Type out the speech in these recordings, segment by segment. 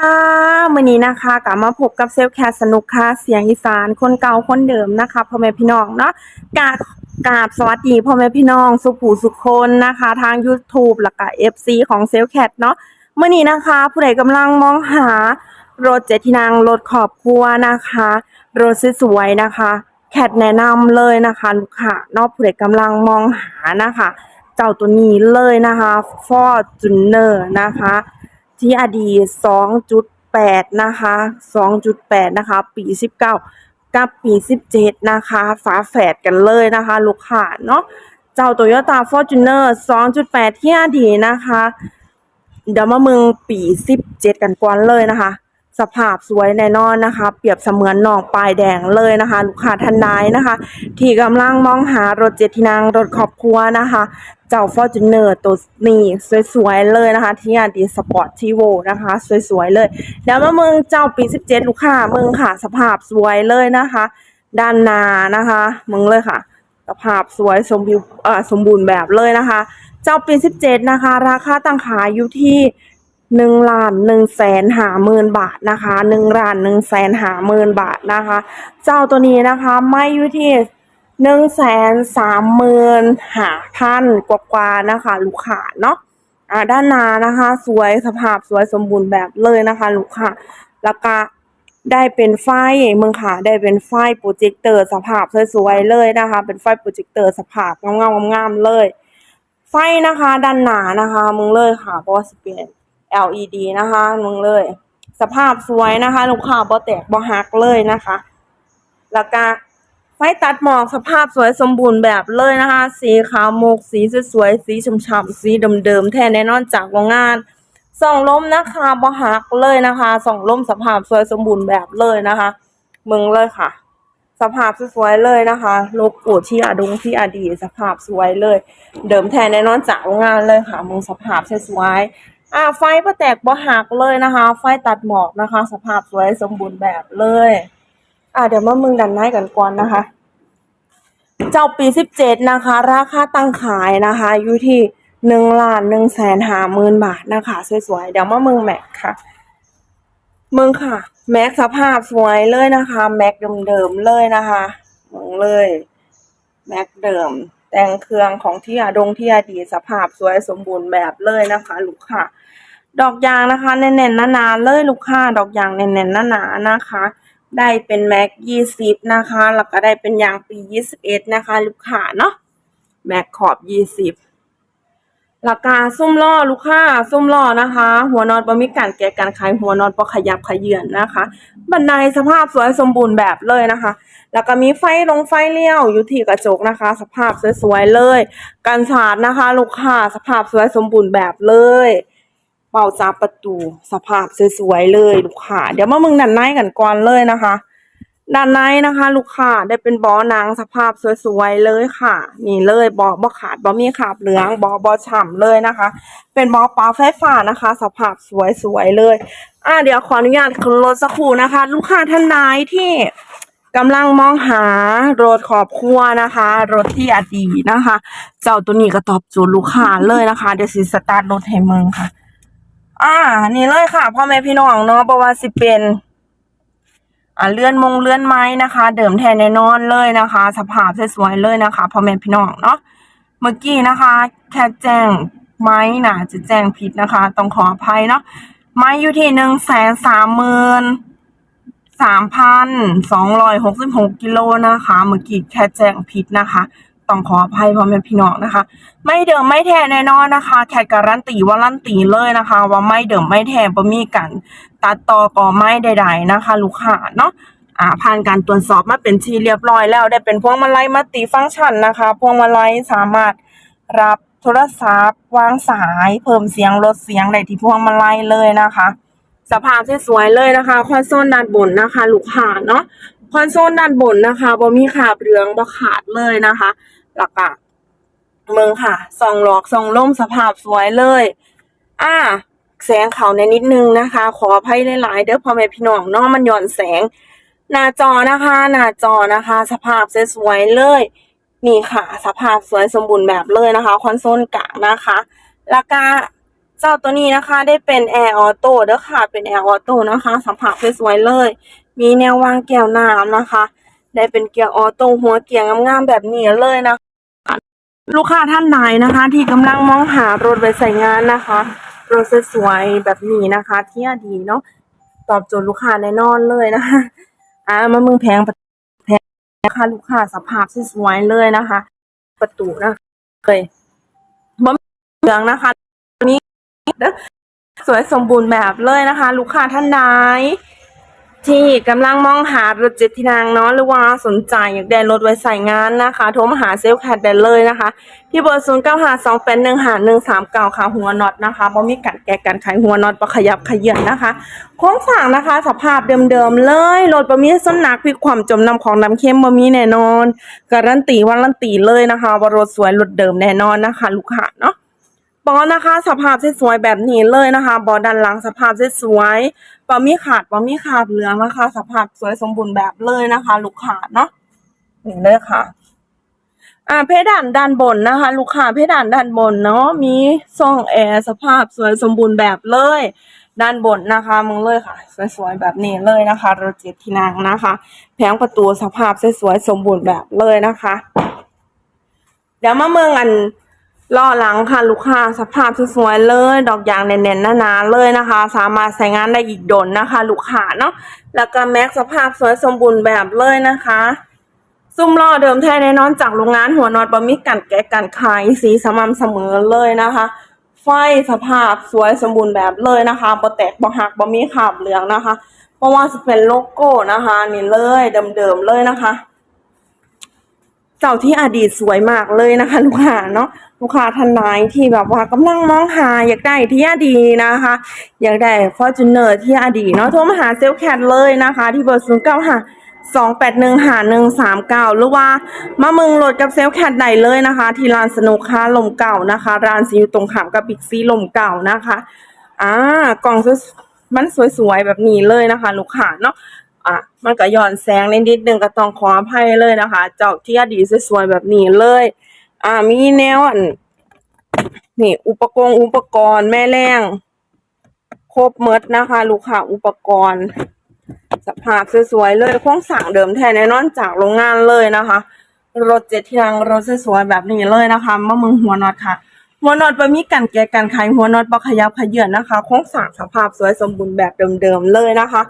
ค่ะมื้อนี้นะคะกลับมาพบกับเซลแคสสนุกค่ะเสียงอีสานคนเก่าคนเดิมนะคะพ่อแม่พี่น้องเนาะกาบกาบสวัสดีพ่อแม่พี่น้องสุขูสุขคนนะคะ ทาง YouTube แล้วก็ FC ของเซลแคสเนาะมื้อนี้นะคะ ผู้ใดกำลังมองหารถเจ็ดที่นั่งรถครอบครัวนะคะรถสวยๆนะคะ แคทแนะนำเลยนะคะลูกค้านอกผู้ใดกำลังมองหานะคะ เจ้าตัวนี้เลยนะคะ Fortuner นะคะ ที่อดีต2.8 นะคะ 2.8 นะคะ ปี 19 กับปี 17 นะคะ ฝาแฝดกันเลยนะคะ ลูกค้าเนาะ เจ้า Toyota Fortuner 2.8ที่อดีตนะคะ เดี๋ยวมาเมืองปี 17 กันก่อนเลยนะคะสภาพสวยแน่นอนนะคะ เปรียบเสมือนนองปลายแดงเลยนะคะ ลูกค้าท่านใดนะคะ ที่กำลังมองหารถเจ็ดที่นั่งรถครอบครัวนะคะ เจ้า Fortuner ตัวนี้สวยๆเลยนะคะ ที่อดีสปอร์ตทีโวนะคะ สวยๆเลยเดี๋ยวมาเมืองเจ้าปี17ลูกค้าเมืองค่ะ สภาพสวยเลยนะคะ ด้านหน้านะคะเมืองเลยค่ะ สภาพสวยสมบูรณ์สมบูรณ์แบบเลยนะคะ เจ้าปี17นะคะ ราคาตั้งขายอยู่ที่หนึ่งล้านหนึ่งแสนหาหมื่นบาทนะคะหนึ่งล้านหนึ่งแสนหาหมื่นบาทนะคะ เจ้าตัวนี้นะคะไม่อยู่ที่ หนึ่งแสนสามหมื่นหาพันกว่าๆนะคะ ลูกค้าเนาะอ่าด้านหน้านะคะ สวยสภาพสวยสมบูรณ์แบบเลยนะคะ ลูกค้าแล้วก็ได้เป็นไฟเมืองค่ะได้เป็นไฟโปรเจคเตอร์สภาพสวยๆเลยนะคะ เป็นไฟโปรเจคเตอร์สภาพงามๆงามๆเลย ไฟนะคะด้านหน้านะคะมึงเลยค่ะเพราะว่าสเป็น LED นะคะมึงเลย สภาพสวยนะคะ ลูกค้าบ่แตกบ่หักเลยนะคะ แล้วก็ ไฟตัดหมอกสภาพสวยสมบูรณ์แบบเลยนะคะ สีขาวมกสีสวยๆสีฉ่ำๆสีเดิมๆแท้แน่นอนจากโรงงานส่องลมนะคะบ่หักเลยนะคะส่องลมสภาพสวยสมบูรณ์แบบเลยนะคะมึงเลยค่ะ สภาพสวยๆเลยนะคะลโก้ที่อาดงที่อดีสภาพสวยเลย เดิมแท้แน่นอนจากโรงงานเลยค่ะ มึงสภาพสวยๆอ่าไฟบ่แตกบ่หักเลยนะคะ ไฟตัดหมอกนะคะ สภาพสวยสมบูรณ์แบบเลย อ่าเดี๋ยวมามึงดันไนกันก่อนนะคะ เจ้าปีสิบเจ็ดนะคะ ราคาตั้งขายนะคะอยู่ที่หนึ่งล้านหนึ่งแสนห้าหมื่นบาทนะคะ สวยๆ เดี๋ยวมามึงแม็กค่ะ มึงค่ะ แม็กสภาพสวยเลยนะคะ แม็กเดิมๆเลยนะคะมึงเลย แม็กเดิม แต่งเครื่องของที่อาดงที่อาดีสภาพสวยสมบูรณ์แบบเลยนะคะ ลูกค่ะ ดอกยางนะคะแน่นๆหนาๆเลยลูกค้า ดอกยางแน่นๆหนาๆนะคะ ได้เป็นแม็กยี่สิบนะคะ แล้วก็ได้เป็นยางปียี่สิบเอ็ดนะคะลูกค้าเนาะแม็กขอบยี่สิบราคาซุ้มล้อลูกค้าซุ้มล้อนะคะ หัวนอนบ่มีการแกะการขายหัวนอนบ่ขยับขยื่นนะคะ บันไดสภาพสวยสมบูรณ์แบบเลยนะคะ แล้วก็มีไฟลงไฟเลี้ยวอยู่ที่กระจกนะคะ สภาพสวยๆเลย กันสาดนะคะ ลูกค้าสภาพสวยสมบูรณ์แบบเลย เป่าจับประตูสภาพสวยๆเลยลูกค้าเดี๋ยวมามึงด้านในกันก่อนเลยนะคะด้านในนะคะ ลูกค้าได้เป็นบาะหนังสภาพสวยๆเลยค่ะ นี่เลยบาะบ่ขาดบ่มีขาบเหลืองบาะบ่ฉ่ำเลยนะคะ เป็นบาะปลาไฟฟ้านะคะ สภาพสวยๆเลย อ่าเดี๋ยวขออนุญาตขึ้นรถสักครู่นะคะ ลูกค้าท่านใดที่กำลังมองหารถครอบครัวนะคะ รถที่อดีตนะคะ เจ้าตัวนี้ก็ตอบโจทย์ลูกค้าเลยนะคะ เดี๋ยวสิสตาร์ทรถให้เมืองค่ะ อ่า นี่เลยค่ะพ่อแม่พี่น้องเนาะบ่ว่าสิเป็น อ่าเลื่อนมงเลื่อนไม้นะคะ เดิมแทนแน่นอนเลยนะคะ สภาพสวยๆเลยนะคะพ่อแม่พี่น้องเนาะเมื่อกี้นะคะ แค่แจ้งไม้น่ะจะแจ้งผิดนะคะ ต้องขออภัยเนาะไม้อยู่ที่หนึ่งแสนสามหมื่นสามพันสองร้อยหกสิบหกกิโลนะคะ เมื่อกี้แค่แจ้งผิดนะคะ ต้องขออภัยพ่อแม่พี่น้องนะคะ ไม่เดิมไม่แท้แน่นอนนะคะแค่การันตีว่าลั่นตีเลยนะคะ ว่าไม่เดิมไม่แท้บ่มีกันตัดต่อก่อไม้ใด ๆนะคะ ลูกค้าเนาะอ่าผ่านการตรวจสอบมาเป็นที่เรียบร้อยแล้วได้เป็นพวงมาลัยมัลติฟังก์ชันนะคะ พวงมาลัยสามารถรับโทรศัพท์ วางสายเพิ่มเสียงลดเสียงได้ที่พวงมาลัยเลยนะคะ สภาพสวยๆเลยนะคะคอนโซลด้านบนนะคะ ลูกค้าเนาะคอนโซลด้านบนนะคะบ่มีขาบเหลืองบ่ขาดเลยนะคะ แล้วก็เมืองค่ะส่องหลอกส่องล่มสภาพสวยเลย อ่า แสงเขาในนิดนึงนะคะ ขออภัยหลายๆเด้อพ่อแม่พี่น้องเนาะมันหย่อนแสง หน้าจอนะคะ หน้าจอนะคะ สภาพสวยเลย นี่ค่ะ สภาพสวยสมบูรณ์แบบเลยนะคะคอนโซลกลางนะคะแล้วก็เจ้าตัวนี้นะคะ ได้เป็นแอร์ออโต้เด้อค่ะ เป็นแอร์ออโต้นะคะสัมผัสสวยๆเลย มีแนววางแก้วน้ำนะคะ ได้เป็นเกียร์ออโต้หัวเกียร์งามๆแบบนี้เลยนะลูกค้าท่านไหนนะคะ ที่กำลังมองหารถไว้ใส่งานนะคะรถสวยๆแบบนี้นะคะ ที่ดีเนาะตอบโจทย์ลูกค้าแน่นอนเลยนะคะอ่ามามึงแพงแพงนะคะลูกค้าสภาพสวยๆเลยนะคะ ประตูนะเคยบ่มีเหลืองนะคะนี้สวยสมบูรณ์แบบเลยนะคะ ลูกค้าท่านใด ที่กำลังมองหารถเจ็ดที่นางเนาะหรือว่าสนใจอยากได้รถไว้ใส่งานนะคะ โทรมาหาเซลแคดได้เลยนะคะ ที่เบอร์ศูนย์เก้าห้าสองแปดหนึ่งห้าหนึ่งสามเก้าค่ะหัวน็อตนะคะบ่มีกัดแกะกันไขหัวน็อตประขยับขยื่นนะคะโค้งสั่งนะคะ สภาพเดิมๆเลยรถบ่มีส้นหนักพิความจมน้ำของน้ำเค็มบ่มีแน่นอนการันตีวันรันตีเลยนะคะว่ารถสวยรถเดิมแน่นอนนะคะ ลูกค้าเนาะ บอนะคะสภาพสวยๆแบบนี้เลยนะคะบอด้านหลังสภาพสวยๆปอมีขาดปอมีขาดเหลืองนะคะ สภาพสวยสมบูรณ์แบบเลยนะคะ ลูกค้าเนาะนี่เลยค่ะ อ่าเพดานด้านบนนะคะ ลูกค้าเพดานด้านบนเนาะมีซ่องแอร์สภาพสวยสมบูรณ์แบบเลย ด้านบนนะคะมึงเลยค่ะ สวยๆแบบนี้เลยนะคะรเจ็ดที่นั่งนะคะ แผงประตูสภาพสวยๆสมบูรณ์แบบเลยนะคะ เดี๋ยวมาเมืองอัน ล่อหลังค่ะลูกค้าสภาพสวยๆเลย ดอกยางแน่นๆหนาๆเลยนะคะ สามารถใช้งานได้อีกดนนะคะ ลูกค้าเนาะแล้วก็แม็กสภาพสวยสมบูรณ์แบบเลยนะคะซุ้มล้อเดิมแท้แน่นอนจากโรงงานหัวนอดบะมิกันแกะกันขายสีสม่ำเสมอเลยนะคะ ไฟสภาพสวยสมบูรณ์แบบเลยนะคะบ่แตกบ่หักบ่มีขาบเหลืองนะคะเพราะว่าจะเป็นโลโก้นะคะ นี่เลยเดิมๆเลยนะคะ เจ้าที่อดีตสวยมากเลยนะคะ ลูกค้าเนาะลูกค้าท่านไหนที่แบบว่ากำลังมองหาอยากได้ที่อดีตนะคะ อยากได้ฟอร์จูเนอร์ที่อดีตเนาะโทรมาหาเซลลแคทเลยนะคะ ที่เบอร์ศูนย์เก้าห้าสองแปดหนึ่งหาหนึ่งสามเก้าหรือว่ามาเมืองโหลดกับเซลลแคทได้เลยนะคะ ที่ร้านสนุกค้าลมเก่านะคะร้านซีอยู่ตรงขามกับบิ๊กซีลมเก่านะคะอ่ากล่องมันสวยๆแบบนี้เลยนะคะ ลูกค้าเนาะ อะมันก็ย้อนแสงนิดนึงก็ต้องขออภัยเลยนะคะ เจ้าที่อดีตสวยๆแบบนี้เลย อ่ามีแนวอันนี่อุปกรณ์อุปกรณ์แม่แรงครบหมดนะคะ ลูกค้าอุปกรณ์สภาพสวยๆเลยโครงสร้างเดิมแท้แน่นอนจากโรงงานเลยนะคะ รถเจ็ดที่นั่งรถสวยๆแบบนี้เลยนะคะมะมึงหัวน็อตค่ะ หัวน็อตบะมีกันแกะกันไขหัวน็อตบะขยับขยื่นนะคะโคงสางสภาพสวยสมบูรณ์แบบเดิมๆเลยนะคะ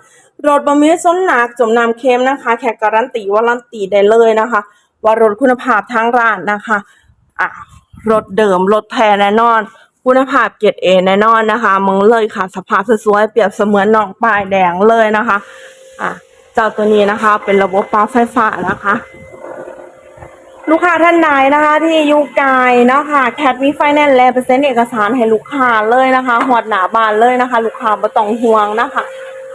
รถบะมีส้นหนักจมน้ำเค็มนะคะแค่การันตีว่ารันตีได้เลยนะคะ ว่ารถคุณภาพทางร้านนะคะอ่ารถเดิมรถแท้แน่นอน คุณภาพเกรดเอแน่นอนนะคะมึงเลยค่ะ สภาพสวยๆเปรียบเสมือนน้องป้ายแดงเลยนะคะอะเจ้าตัวนี้นะคะ เป็นระบบปั๊มไฟฟ้านะคะ ลูกค้าท่านใดนะคะที่อยู่ไกลเนาะค่ะแคทมีไฟแนนซ์และเปอร์เซ็นต์เอกสารให้ลูกค้าเลยนะคะหอดหนาบานเลยนะคะ ลูกค้าบ่ต้องห่วงนะคะ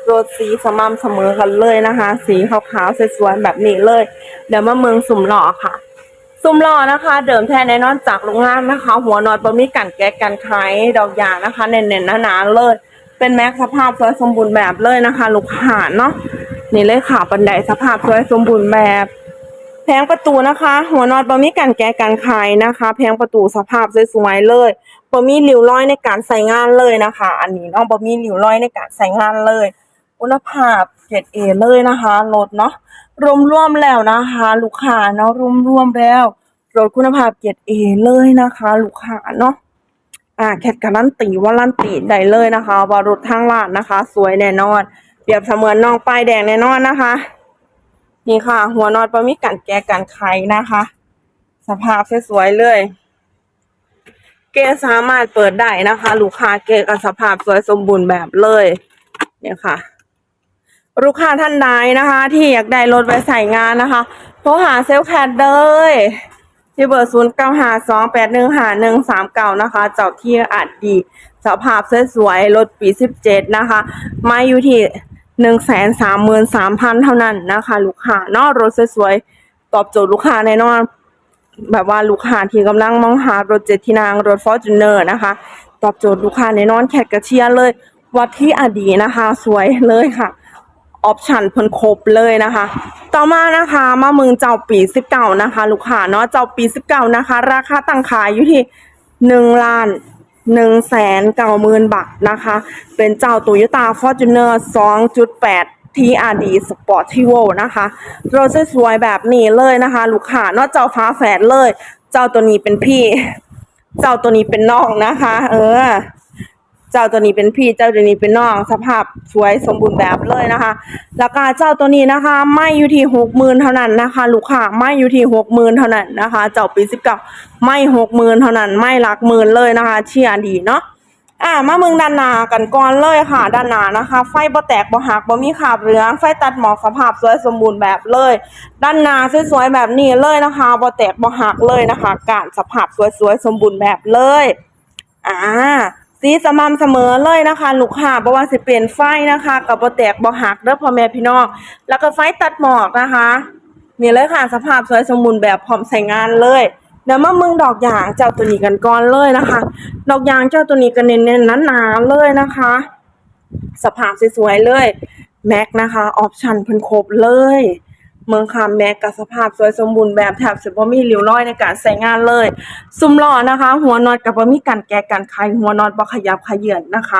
รถสีสม่ำเสมอกันเลยนะคะ สีขาวๆสวยๆแบบนี้เลย เดี๋ยวมาเมืองสุ่มหล่อค่ะ สุ่มหล่อนะคะ เดิมแท้แน่นอนจากโรงงานนะคะ หัวนอนบะมีกันแก๊กกันไขดอกยางนะคะเน่นๆหนาๆเลย เป็นแม็กสภาพสวยสมบูรณ์แบบเลยนะคะ ลูกค้าเนาะนี่เลยค่ะบันไดสภาพสวยสมบูรณ์แบบ แผงประตูนะคะ หัวนอดบะมีกันแกะกันขายนะคะ แผงประตูสภาพสวยๆเลยบะมีริ้วรอยในการใส่งานเลยนะคะ อันนี้เนาะบะมีริ้วรอยในการใส่งานเลยคุณภาพเกรดเอเลยนะคะรถเนาะรวมๆแล้วนะคะ ลูกค้าเนาะรวมๆแล้วรถคุณภาพเกรดเอเลยนะคะ ลูกค้าเนาะอ่าแคทการันตีว่ารันตีได้เลยนะคะ ว่ารถทางร้านนะคะ สวยแน่นอนเปรียบเสมือนน้องป้ายแดงแน่นอนนะคะ นี่ค่ะ หัวนอนปลามีกันแกกันไขนะคะ สภาพสวยๆเลย เกสามารถเปิดได้นะคะ ลูกค้าเกกับสภาพสวยสมบูรณ์แบบเลยเนี่ยค่ะ ลูกค้าท่านใดนะคะ ที่อยากได้รถไว้ใส่งานนะคะโทรหาเซลลแคทเลยที่เบอร์ศูนย์เก้าหาสองแปดหนึ่งหาหนึ่งสามเก้านะคะ เจ้าที่อาจดีสภาพสวยๆรถปีสิบเจ็ดนะคะ มาอยู่ที่ หนึ่งแสนสามหมื่นสามพันเท่านั้นนะคะ ลูกค้าเนอกรถสวยๆตอบโจทย์ลูกค้าแน่นอน แบบว่าลูกค้าที่กำลังมองหารถเจ็ดที่นางรถฟอร์จูเนอร์นะคะ ตอบโจทย์ลูกค้าแน่นอนแขกกระเชียเลย วัดที่อดีนะคะ สวยเลยค่ะออปชันเพิ่นครบเลยนะคะ ต่อมานะคะมาเมืองเจ้าปีสิบเก้านะคะ ลูกค้าเนาะเจ้าปีสิบเก้านะคะ ราคาตั้งขายอยู่ที่หนึ่งล้าน หนึ่งแสนเก้าหมื่นบาทนะคะ เป็นเจ้า Toyota Fortuner 2.8 TRD Sportivo นะคะรถสวยแบบนี้เลยนะคะ ลูกค้านอกเจ้าฟ้าแฝดเลย เจ้าตัวนี้เป็นพี่ เจ้าตัวนี้เป็นน้องนะคะ เออ เจ้าตัวนี้เป็นพี่เจ้าตัวนี้เป็นน้อง สภาพสวยสมบูรณ์แบบเลยนะคะราคาเจ้าตัวนี้นะคะไม่อยู่ที่หกหมื่นเท่านั้นนะคะ ลูกค้าไม่อยู่ที่หกหมื่นเท่านั้นนะคะ เจ้าปีสิบเก้าไม่หกหมื่นเท่านั้น ไม่หลักหมื่นเลยนะคะ เชียร์ดีเนาะอ่ามาเมืองด้านหนากันก่อนเลยค่ะด้านหน้านะคะ ไฟบ่แตกบ่หักบ่มีขาบเหลือง ไฟตัดหมอกสภาพสวยสมบูรณ์แบบเลย ด้านหน้าสวยๆแบบนี้เลยนะคะบ่แตกบ่หักเลยนะคะ การสภาพสวยๆสมบูรณ์แบบเลยอ่า สีสม่ำเสมอเลยนะคะลูกค้าบ่ว่าสิเปลี่ยนไฟนะคะกับบ่แตกบ่หักเด้อพ่อแม่พี่น้องแล้วก็ไฟตัดหมอกนะคะนี่เลยค่ะสภาพสวยสมบูรณ์แบบพร้อมใช้งานเลยเดี๋ยวมามึงดอกยางเจ้าตัวนี้กันก่อนเลยนะคะ ดอกยางเจ้าตัวนี้ก็เน้นๆหนาๆเลยนะคะ สภาพสวยๆเลยแม็กนะคะออปชั่นเพิ่นครบเลย เมืองคำแม็กกับสภาพสวยสมบูรณ์แบบแถบสิบ่มีริ้วรอยในการใช้งานเลย ซุ้มล้อนะคะ หัวน็อตกับบ่มีการแกะกันไขหัวน็อตบ่ขยับขยื่นนะคะ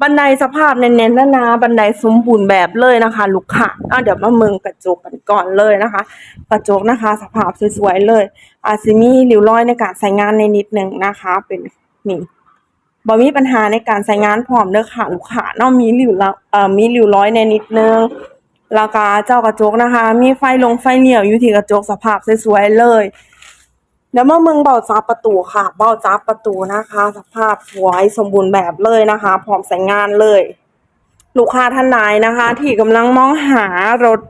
บันไดสภาพแน่นๆหนาบันไดสมบูรณ์แบบเลยนะคะ ลูกค้าอะเดี๋ยวมาเมืองกระจกกันก่อนเลยนะคะ กระจกนะคะ สภาพสวยๆเลย อาจสิมีริ้วรอยในการใช้งานในนิดหนึงนะคะ เป็นนี่บ่มีปัญหาในการใช้งานพร้อมเด้อค่ะลูกค้าเนาะมีริ้วเอ่อมีริ้วร้อยในนิดนึง แล้วก็เจ้ากระจกนะคะ มีไฟลงไฟเหลี้ยวอยู่ที่กระจกสภาพสวยๆเลยเดี๋ยวเมื่อมึงเบาจับประตูค่ะ เบาจับประตูนะคะ สภาพสวยสมบูรณ์แบบเลยนะคะ พร้อมใช้งานเลย ลูกค้าท่านใดนะคะ ที่กำลังมองหารถ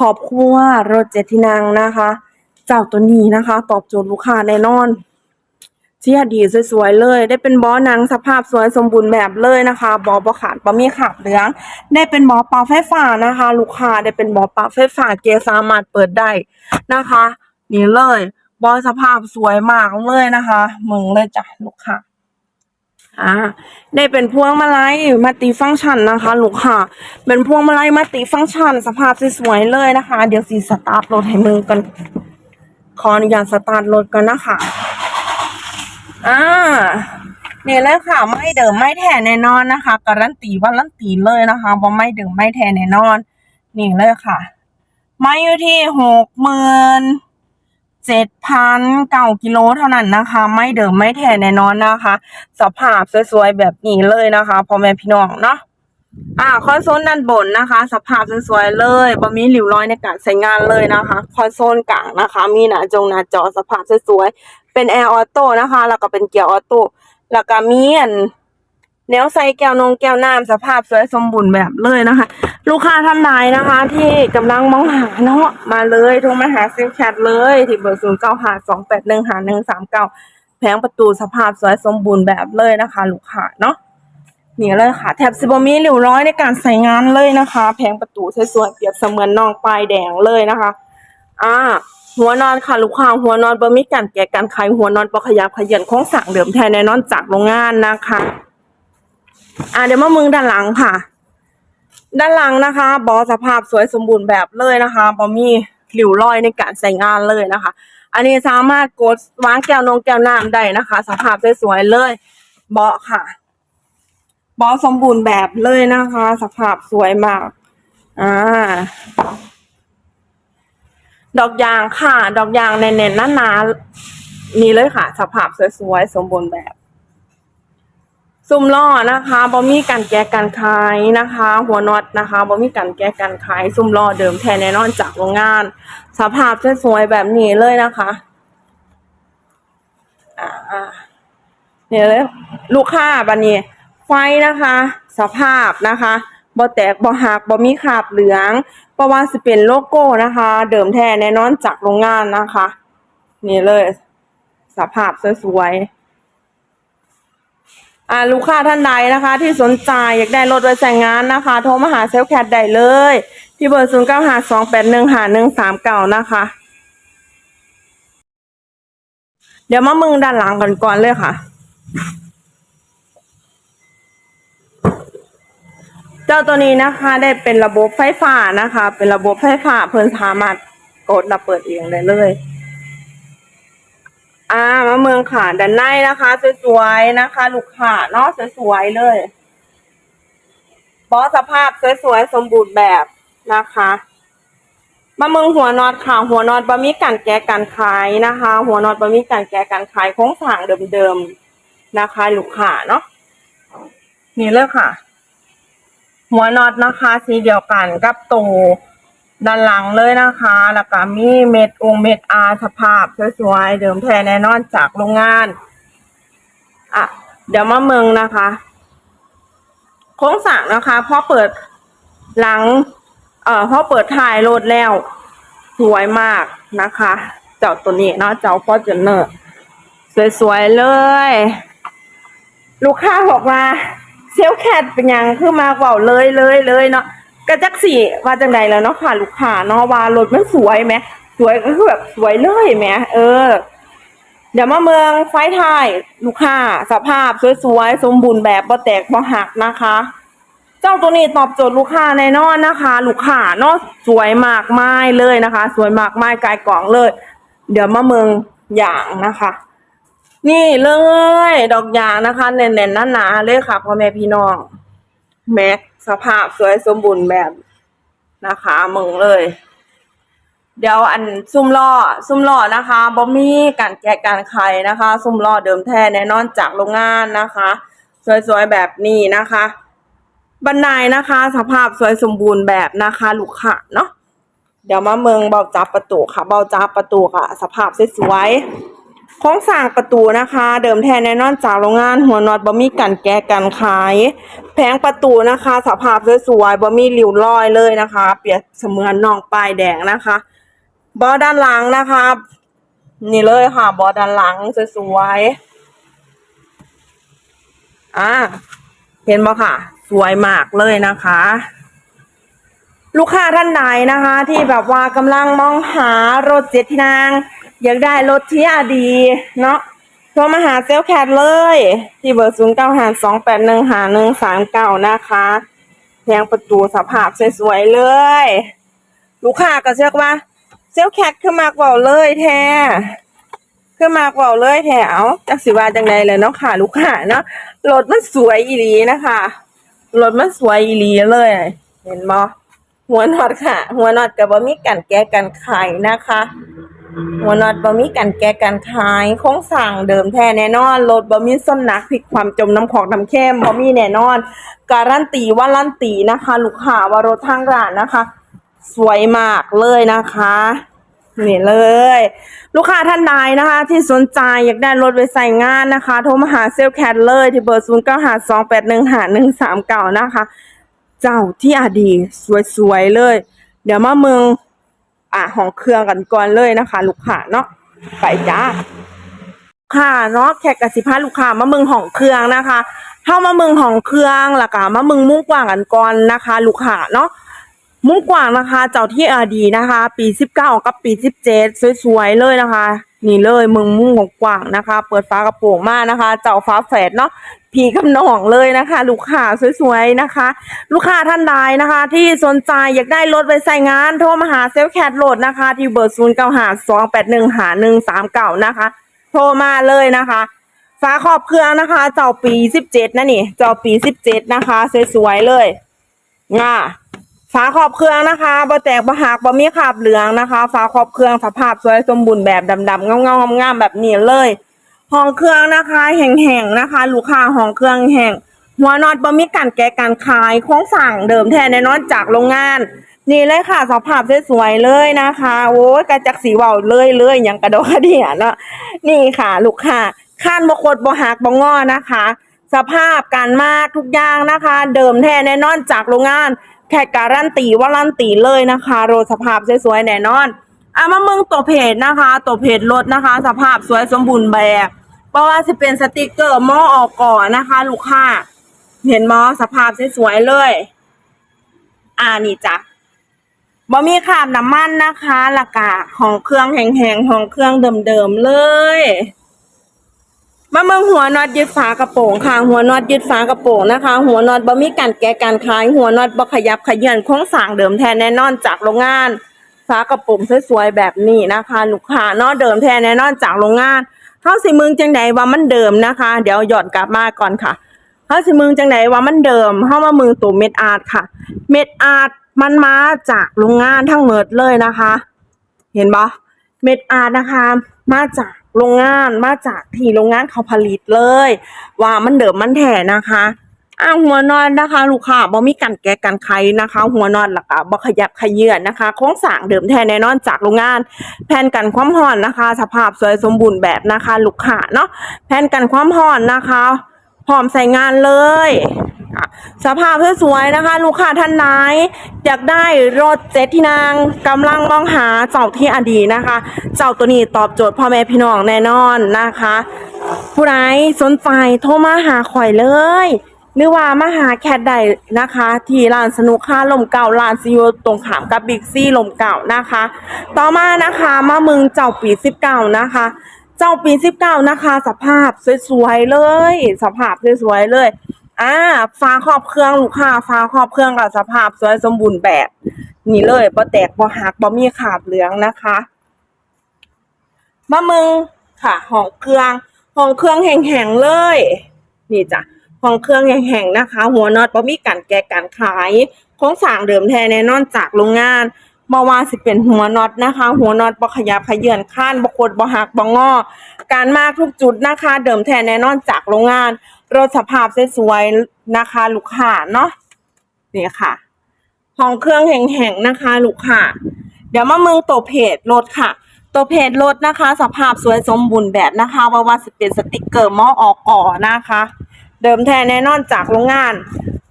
ขอบครัวรถเจ็ดที่นั่งนะคะ เจ้าตัวนี้นะคะ ตอบโจทย์ลูกค้าแน่นอน เชียดีสวยๆเลย ได้เป็นบอหนังสภาพสวยสมบูรณ์แบบเลยนะคะบอบ่ขาดบ่มีขาบเหลือง ได้เป็นบอปลั๊กไฟฟ้านะคะ ลูกค้าได้เป็นบอปลั๊กไฟฟ้าเกสามารถเปิดได้นะคะ นี่เลยบอสภาพสวยมากเลยนะคะมึงเลยจ้ะลูกค้าอ่าได้เป็นพวงมาลัยมัลติฟังก์ชันนะคะ ลูกค้าเป็นพวงมาลัยมัลติฟังก์ชัน สภาพสวยๆเลยนะคะ เดี๋ยวสีสตาร์ทรถให้มึงกันขออนุญาตสตาร์ทรถกันนะคะ อ่านี่เลยค่ะไม่เดิมไม่แท้แน่นอนนะคะการันตีว่ารันตีเลยนะคะว่าไม่เดิมไม่แท้แน่นอน นี่เลยค่ะไม่อยู่ที่หกหมื่นเจ็ดพันเก้ากิโลเท่านั้นนะคะ ไม่เดิมไม่แท้แน่นอนนะคะ สภาพสวยๆแบบนี้เลยนะคะพ่อแม่พี่น้องเนาะอ่าคอนโซลด้านบนนะคะ สภาพสวยๆเลยบ่มีหลิวรอยในการใช้งานเลยนะคะ คอนโซลกลางนะคะ มีหน้าจงหน้าจอสภาพสวยๆ เป็นแอร์ออโต้นะคะ แล้วก็เป็นเกียร์ออโต้แล้วก็มีอันแนวใส่แก้วนงแก้วน้ำสภาพสวยสมบูรณ์แบบเลยนะคะ ลูกค้าท่านใดนะคะ ที่กำลังมองหาเนาะมาเลยโทรมาหาซิลแคทเลย ที่เบอร์ศูนย์เก้าหาสองแปดหนึ่งหาหนึ่งสามเก้าแผงประตูสภาพสวยสมบูรณ์แบบเลยนะคะ ลูกค้าเนาะนี่เลยค่ะ แถบซิบมีหลิวร้อยในการใส่งานเลยนะคะ แผงประตูสวยๆเปรียบเสมือนนองปลายแดงเลยนะคะ อ่า หัวนอนค่ะลูกค้าหัวนอนบ่มีการแกะการขายหัวนอนบ่ขยับขยันโครงสร้างเดิมแท้แน่นอนจากโรงงานนะคะ อ่าเดี๋ยวมามึงด้านหลังค่ะ ด้านหลังนะคะ บอสภาพสวยสมบูรณ์แบบเลยนะคะบอมีหลิวรอยในการใส่งานเลยนะคะ อันนี้สามารถกดวางแก้วนงแก้วน้ำได้นะคะ สภาพสวยๆเลยเบาะค่ะบอสมบูรณ์แบบเลยนะคะ สภาพสวยมาก อ่า ดอกยางค่ะ ดอกยางแน่นๆหนาๆนี่เลยค่ะ สภาพสวยๆสมบูรณ์แบบซุ่มล้อนะคะบ่มีการแก้การขายนะคะ หัวน็อตนะคะบ่มีการแก้การขายซุ่มล้อเดิมแท้แน่นอนจากโรงงาน สภาพสวยๆแบบนี้เลยนะคะอ่าเนี่ยเลยลูกค้าบันนี้ไฟนะคะ สภาพนะคะ บ่แตกบ่หักบ่มีคราบเหลืองเพราะว่าสิเป็นโลโก้นะคะ เดิมแท้แน่นอนจากโรงงานนะคะ นี่เลย สภาพสวยๆอ่าลูกค้าท่านใดนะคะ ที่สนใจอยากได้รถไว้ใช้งานนะคะ โทรมาหาเซลลแคทได้เลย ที่เบอร์ศูนย์เก้าหาสองแปดหนึ่งหาหนึ่งสามเก้านะคะเดี๋ยวมามึงด้านหลังก่อนก่อนเลยค่ะ เจ้าตัวนี้นะคะได้เป็นระบบไฟฟ้านะคะ เป็นระบบไฟฟ้าเพิ่นสามารถกดและเปิดเองได้เลยอ่ามาเมืองค่ะด้านในนะคะสวยๆนะคะ ลูกค้าเนาะสวยๆเลยบอสสภาพสวยๆสมบูรณ์แบบนะคะ มาเมืองหัวนอตค่ะ หัวนอตบะมีการแก้การขายนะคะ หัวนอตบะมีการแก้การขายโคงสร้างเดิมๆนะคะ ลูกค้าเนาะนี่เลยค่ะ หัวน็อตนะคะ สีเดียวกันกับตูด้านหลังเลยนะคะ แล้วก็มีเม็ดองเม็ดอาสภาพสวยๆเดิมแท้แน่นอนจากโรงงาน อะ เดี๋ยวมาเมืองนะคะโครงสร้างนะคะพอเปิดหลัง เอ่อพอเปิดถ่ายรถแล้ว สวยมากนะคะ เจ้าตัวนี้เนาะเจ้าฟอร์จูเนอร์สวยๆเลย ลูกค้าบอกว่า เซลแคทเป็นยังคือมาเว้าเลยเลยเลยเนาะกระจักสีว่าจังใดแล้วเนาะค่ะลูกค้าเนาะว่ารถมันสวยไหมสวยก็คือแบบสวยเลยไหมเออ เดี๋ยวมาเมืองไฟท้ายลูกค้าสภาพสวยๆสมบูรณ์แบบบ่แตกบ่หักนะคะ เจ้าตัวนี้ตอบโจทย์ลูกค้าแน่นอนนะคะ ลูกค้าเนาะสวยมากไมายเลยนะคะ สวยมากไมายกายกล่องเลย เดี๋ยวมาเมืองอย่างนะคะ นี่เลยดอกยางนะคะแน่นๆหนาๆเลยค่ะพ่อแม่พี่น้อง แม็กสภาพสวยสมบูรณ์แบบนะคะเมืองเลย เดี๋ยวอันซุ่มล้อซุ่มล้อนะคะบ่มีการแกะการไขนะคะ ซุ่มล้อเดิมแท้แน่นอนจากโรงงานนะคะ สวยๆแบบนี้นะคะบันไดนะคะ สภาพสวยสมบูรณ์แบบนะคะลูกค้าเนาะเดี๋ยวมาเมืองเบาจับประตูค่ะ เบาจับประตูค่ะ สภาพสวยๆ โครงสร้างประตูนะคะ เดิมแท้แน่นอนจากโรงงานหัวน็อตบ่มีการแก้กันขาย แผงประตูนะคะ สภาพสวยๆบ่มีริ้วรอยเลยนะคะ เปรียบเสมือนน่องป้ายแดงนะคะบาะด้านหลังนะคะ นี่เลยค่ะบาะด้านหลังสวยๆอ่าเห็นบ่ค่ะ สวยมากเลยนะคะ ลูกค้าท่านใดนะคะ ที่แบบว่ากำลังมองหารถเจ็ดที่นาง อยากได้รถที่อาดี เนาะโทรมาหาเซลแคทเลย ที่เบอร์ศูนย์เก้าหาสองแปดหนึ่งหาหนึ่งสามเก้านะคะแพงประตูสภาพสวยๆเลย ลูกค้าก็เชื่อว่า เซลแคทขึ้นมากกว่าเลยแท้คือมากเว่าเลยแถวจักสิว่าจังไดเลยเนาะค่ะ ลูกค้าเนาะรถมันสวยอีหลีนะคะรถมันสวยอีหลีเลย เห็นบ่หัวน็อตค่ะ หัวน็อตกับบ่มีกันแก้กันไขนะคะ หัวน็อตบ่มีกันแกกันขายโครงสร้างเดิมแท้แน่นอนรถบ่มีส้นหนักพลิกความจมน้ำของน้ำเข้มบ่มีแน่นอน การันตีว่าลั่นตีนะคะ ลูกค้าว่ารถทางร้านนะคะ สวยมากเลยนะคะนี่เลย ลูกค้าท่านใดนะคะ ที่สนใจอยากได้รถไปใส่งานนะคะ โทรมาหาเซลลแคทเลยที่เบอร์ศูนย์เก้าหาสองแปดหนึ่งหาหนึ่งสามเก้านะคะ เจ้าที่อดีสวยๆเลย เดี๋ยวมาเมือง อะห้องเครื่องกันก่อนเลยนะคะ ลูกค้าเนาะไปจ้าค่ะเนาะแขกกสิพาลูกค้ามาเมืองห้องเครื่องนะคะเข้ามาเมืองห้องเครื่องแล้วก็มาเมืองมุ่งกว้างกันก่อนนะคะ ลูกค้าเนาะมุ้งกว้างนะคะ เจ้าที่อดีนะคะ ปีสิบเก้ากับปีสิบเจ็ดสวยๆเลยนะคะนี่เลยเมืองมุ่งกว้างนะคะ เปิดฟ้ากระโปรงมานะคะ เจ้าฟ้าแฝดเนาะ ผีกำนองเลยนะคะ ลูกค้าสวยๆนะคะ ลูกค้าท่านใดนะคะ ที่สนใจอยากได้รถไปใส่งานโทรมาหาเซลลแคทโหลดนะคะ ที่เบอร์ศูนย์เก้าหาสองแปดหนึ่งหาหนึ่งสามเก้านะคะ โทรมาเลยนะคะฟ้าขอบเครื่องนะคะ เจ้าปีสิบเจ็ดนะนี่ เจ้าปีสิบเจ็ดนะคะสวยๆเลยง่าฝาขอบเครื่องนะคะบ่แตกบ่หักบ่มีคราบเหลืองนะคะฝาขอบเครื่องสภาพสวยสมบูรณ์แบบดำๆเงาๆงามๆแบบนี้เลย ห้องเครื่องนะคะแห้งๆนะคะ ลูกค้าห้องเครื่องแห้งหัวนอตบ่มีการแกะการคายโครงสั่งเดิมแท้แน่นอนจากโรงงาน นี่เลยค่ะสภาพสวยๆเลยนะคะ โอ้ยกระจักสีเว้าเลยเลยอย่างกระโดดกระเดียเนาะนี่ค่ะ ลูกค้าข้านบ่คดบ่หักบ่งอนะคะ สภาพการมากทุกอย่างนะคะ เดิมแท้แน่นอนจากโรงงานแค่การันตีว่ารันตีเลยนะคะ โรสภาพสวยๆแน่นอน อะมาเมืองตัวเพจนะคะตัวเพจรถนะคะ สภาพสวยสมบูรณ์แบบเพราะว่าจะเป็นสติกเกอร์หม้อออกก่อนนะคะ ลูกค้า เห็นมอสภาพสวยๆเลย อ่านี่จ้ะบ่มีคราบน้ำมันนะคะละกะของเครื่องแห้งๆของเครื่องเดิมๆเลย มาเมืองหัวน็อตยึดฝากระโปรงค่ะ หัวน็อตยึดฝากระโปรงนะคะ หัวน็อตบ่มีการแกะการคลาย หัวน็อตบ่ขยับขยื่นโครงสร้างเดิมแท้แน่นอนจากโรงงาน ฝากระโปรงสวยๆแบบนี้นะคะลูกค้าเนาะเดิมแท้แน่นอนจากโรงงานโทาสิมืองจังไดว่ามันเดิมนะคะ เดี๋ยวหย้อนกลับมาก่อนค่ะเฮาสิมืองจังไดว่ามันเดิมเฮามาเมืองตัวเม็ดอาร์ตค่ะ เม็ดอาร์ตมันมาจากโรงงานทั้งหมดเลยนะคะ เห็นปะเม็ดอาร์ตนะคะ มาจากโรงงานมาจากที่โรงงานเขาผลิตเลย ว่ามันเดิมมันแท้นะคะ อ่าหัวนอนนะคะ ลูกค้าบ่มีกันแกะกันไขนะคะ หัวนอนหลักบ่ขยับขยื่นนะคะโครงสร้างเดิมแท้แน่นอนจากโรงงาน แผ่นกันความร้อนนะคะ สภาพสวยสมบูรณ์แบบนะคะ ลูกค้าเนาะแผ่นกันความร้อนนะคะพร้อมใส่งานเลยสภาพสวยๆนะคะ ลูกค้าท่านไหนอยากได้รถเจ็ตที่นางกำลังมองหาเจ้าที่อดีนะคะ เจ้าตัวนี้ตอบโจทย์พ่อแม่พี่น้องแน่นอนนะคะ ผู้ใดสนใจโทรมาหาข่อยเลย หรือว่ามาหาแคทได้นะคะ ที่ร้านสนุกค่าลมเก่าร้านซีโอตรงขามกับบิ๊กซี่ลมเก่านะคะ ต่อมานะคะมาเมืองเจ้าปีสิบเก้านะคะ เจ้าปีสิบเก้านะคะ สภาพสวยๆเลย สภาพสวยๆเลยอ่าฟ้าครอบเครื่องลูกค้าฟ้าครอบเครื่องกับสภาพสวยสมบูรณ์แบบนี่เลยบ่แตกบ่หักบ่มีขาบเหลืองนะคะมามึงค่ะห้องเครื่องห้องเครื่องแห่งๆเลย นี่จ้ะ ห้องเครื่องแห่งๆนะคะ หัวน็อตบ่มีการแก้การขายโครงสร้างเดิมแท้แน่นอนจากโรงงานบ่ว่าสิเป็นหัวน็อตนะคะ หัวน็อตบ่ขยับขยื่นข้านบ่กดบ่หักบ่งอ การมากทุกจุดนะคะ เดิมแท้แน่นอนจากโรงงานรถสภาพสวยๆนะคะลูกค้าเนาะนี่ค่ะห้องเครื่องแห่งๆนะคะ ลูกค้าเดี๋ยวมาเมืองตัวเพจรถค่ะ ตัวเพจรถนะคะ สภาพสวยสมบูรณ์แบบนะคะว่าว่าสิเป็นสติกเกอร์มอออกอนะคะ เดิมแท้แน่นอนจากโรงงาน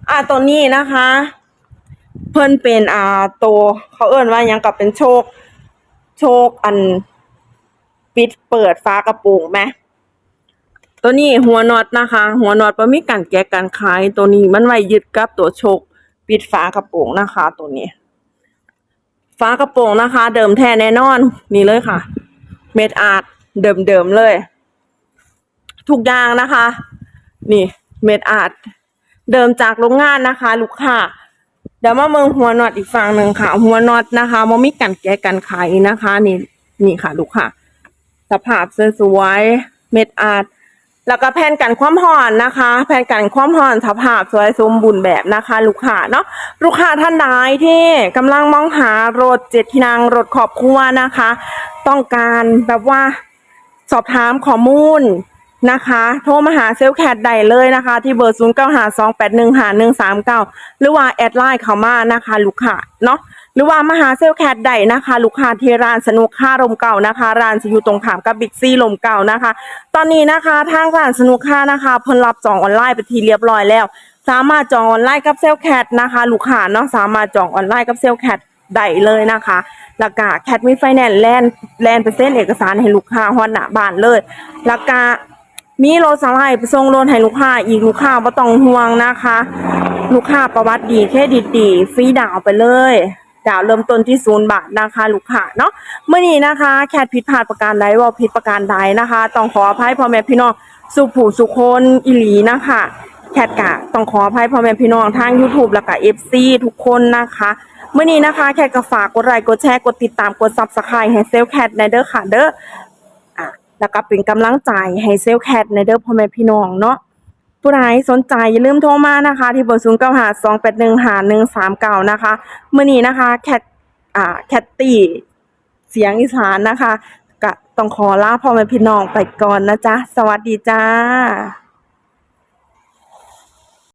อ่าตัวนี้นะคะ เพิ่นเป็นอ่าตัวเขาเอิ้นว่ายังกับเป็นโชค โชคอัน ปิดเปิดฟ้ากระโปรงไหมตัวนี้หัวน็อตนะคะ หัวน็อตบ่มีการแกะการคลายตัวนี้มันไว้ยึดกับตัวโชคปิดฟ้ากระโปรงนะคะ ตัวนี้ฟ้ากระโปรงนะคะ เดิมแท้แน่นอนนี่เลยค่ะ เม็ดอาร์ตเดิมเดิมๆเลย ทุกอย่างนะคะ นี่เม็ดอาร์ตเดิมจากโรงงานนะคะ ลูกค้าเดี๋ยวมาเมืองหัวน็อตอีกฝั่งหนึ่งค่ะ หัวน็อตนะคะมันมีกันแกะกันไขนะคะ นี่นี่ค่ะ ลูกค้าสภาพสวยๆเม็ดอาร์ตแล้วก็แผ่นกันความร้อนนะคะ แผ่นกันความร้อนสภาพสวยสมบูรณ์แบบนะคะ ลูกค้าเนาะลูกค้าท่านใดที่กำลังมองหารถเจ็ดที่นั่งรถครอบครัวนะคะ ต้องการแบบว่าสอบถามข้อมูล นะคะ โทรมาหาเซลแคทได้เลยนะคะ ที่เบอร์0 9 5 2 8 1 5 1 3 9หรือว่าแอดไลน์เขามานะคะ ลูกค้าเนาะหรือว่ามาหาเซลแคทได้นะคะ ลูกค้าที่ร้านสนุกค่าลมเก่านะคะร้านจะอยู่ตรงขามกับบิ๊กซีลมเก่านะคะ ตอนนี้นะคะทางร้านสนุกค่านะคะเพิ่นรับจองออนไลน์ไปทีเรียบร้อยแล้ว สามารถจองออนไลน์กับเซลแคทนะคะ ลูกค้าเนาะสามารถจองออนไลน์กับเซลแคทได้เลยนะคะล้วก็แคทมีไฟแนนซ์แลนแลนไปเส้นเอกสารให้ลูกค้าฮอดหน้าบ้านเลยล้วก็ มีรถสไลด์ส่งรถให้ลูกค้าอีกลูกค้าบ่ต้องห่วงนะคะ ลูกค้าประวัติดีเครดิตดีฟรีดาวไปเลยดาวเริ่มต้นที่ศูนย์บาทนะคะลูกค้าเนาะเมื่อนี้นะคะ แคทผิดพลาดประการใดว่าผิดประการใดนะคะ ต้องขออภัยพ่อแม่พี่น้องสุผู้สุคนอิหลีนะคะแคทกะต้องขออภัยพ่อแม่พี่น้องทาง YouTube แล้วก็ FC ทุกคนนะคะเมื่อนี้นะคะ แคทก็ฝากกดไลค์กดแชร์กดติดตามกด Subscribe ให้เซลลแคทในเด้อค่ะเด้อ แล้วก็เป็นกำลังใจให้เซลลแคทในเด้อพ่อแม่พี่น้องเนาะผู้ใดสนใจอย่าลืมโทรมานะคะ ที่เบอร์ศูนย์กาวหาสองแปดหนะคะเมื่อนี้นะคะแคทอ่าแคตตี้เสียงอีสานนะคะก็ต้องขอลาพ่อแม่พี่น้องไปก่อนนะจ๊ะ สวัสดีจ้า